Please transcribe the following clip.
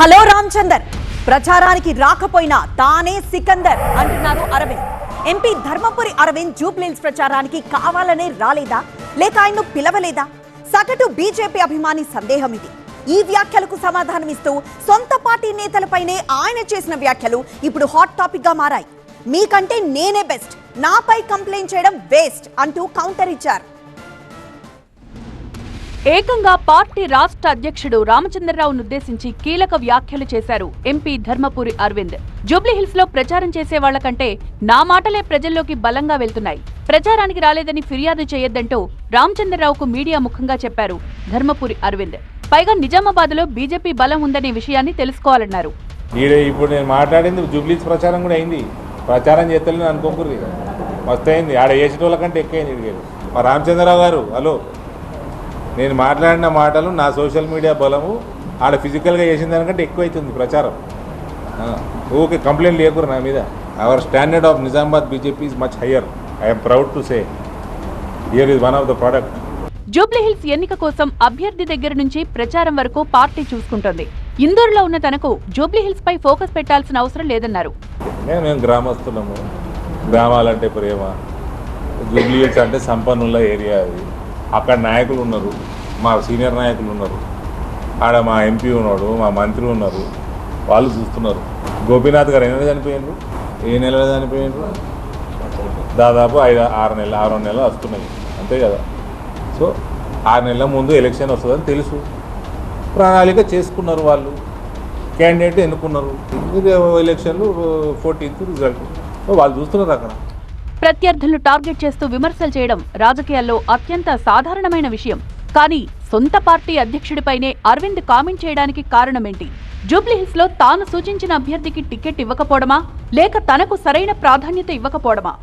Hello Ramachandar. ప్రచారానికి రాకపోయినా తానే సికందర్ అంటున్నారు అరవింద్. ఎంపీ ధర్మపురి అరవింద్ జూబ్లీన్స్ ప్రచారానికి కావాలనే రాలేదా? లేక ఆయన్ను పిలవలేదా? సగటు బీజేపీ అభిమాని సందేహం ఇది. ఈ వ్యాఖ్యలకు సమాధానమిస్తూ సొంత పార్టీ నేతలపైనే ఆయన చేసిన వ్యాఖ్యలు ఇప్పుడు హాట్ టాపిక్గా మారాయి. మీకంటే నేనే బెస్ట్. నాపై కంప్లైంట్ చేయడం వేస్ట్ అంటూ కౌంటర్ ఇచ్చారు. ఏకంగా పార్టీ రాష్ట్ర అధ్యక్షుడు రామచంద్రరావును ఉద్దేశించి కీలక వ్యాఖ్యలు చేశారు ఎంపీ ధర్మపురి అరవింద్. జూబ్లీహిల్స్లో ప్రచారం చేసే వాళ్ళకంటే నా మాటలే ప్రజల్లోకి బలంగా వెళ్తున్నాయి. ప్రచారానికి రాలేదని ఫిర్యాదు చేయొద్దంటూ రామచంద్రరావుకు మీడియా ముఖంగా చెప్పారు ధర్మపురి అరవింద్. పైగా నిజామాబాద్లో బీజేపీ బలం ఉందనే విషయాన్ని తెలుసుకోవాలన్నారు. ఇప్పుడు నేను మాట్లాడింది జూబ్లీస్ ప్రచారం కూడా అయింది. ప్రచారం చేస్తలేని అనుకోకూడదు మస్తు అయింది ఆడ వేసేటోళ్ళ కంటే ఎక్కువైంది మా రామచంద్రరావు గారు హలో. నేను మాట్లాడిన మాటలు నా సోషల్ మీడియా బలము ఆడ ఫిజికల్గా చేసిన దానికంటే ఎక్కువ అవుతుంది ప్రచారం ఊకే కంప్లైంట్ లేకూరు నా మీద. Our standard of Nizamabad BJP is much higher I'm proud to say here is one of the product Jubilee Hills ఎన్నిక కోసం అభ్యర్థి దగ్గర నుంచి ప్రచారం వరకు పార్టీ చూసుకుంటోంది. ఇందూరులో ఉన్న తనకు జూబ్లీహిల్స్ పై ఫోకస్ పెట్టాల్సిన అవసరం లేదన్నారు. మేము గ్రామస్తులము. గ్రామాలంటే ప్రేమ. జూబ్లీహిల్స్ అంటే సంపన్నుల ఏరియా అది. అక్కడ నాయకులు ఉన్నారు. మా సీనియర్ నాయకులు ఉన్నారు. ఆడ మా ఎంపీ ఉన్నాడు మా మంత్రి ఉన్నారు. వాళ్ళు చూస్తున్నారు. గోపీనాథ్ గారు ఎన్ని చనిపోయిండ్రు? ఏ నెలలో చనిపోయిండ్రు? దాదాపు ఐదు ఆరు నెలలు ఆరు నెలలు వస్తున్నాయి. అంతే కదా. సో ఆరు నెలల ముందు ఎలక్షన్ వస్తుందని తెలుసు. ప్రణాళిక చేసుకున్నారు వాళ్ళు. క్యాండిడేట్ ఎన్నుకున్నారు. ఎలక్షన్లు ఫోర్టీన్త్ రిజల్ట్. వాళ్ళు చూస్తున్నారు అక్కడ. ప్రత్యర్థులను టార్గెట్ చేస్తూ విమర్శలు చేయడం రాజకీయాల్లో అత్యంత సాధారణమైన విషయం. కానీ సొంత పార్టీ అధ్యక్షుడిపైనే అరవింద్ కామెంట్ చేయడానికి కారణమేంటి? జూబ్లీహిల్స్లో తాను సూచించిన అభ్యర్థికి టికెట్ ఇవ్వకపోవడమా? లేక తనకు సరైన ప్రాధాన్యత ఇవ్వకపోవడమా?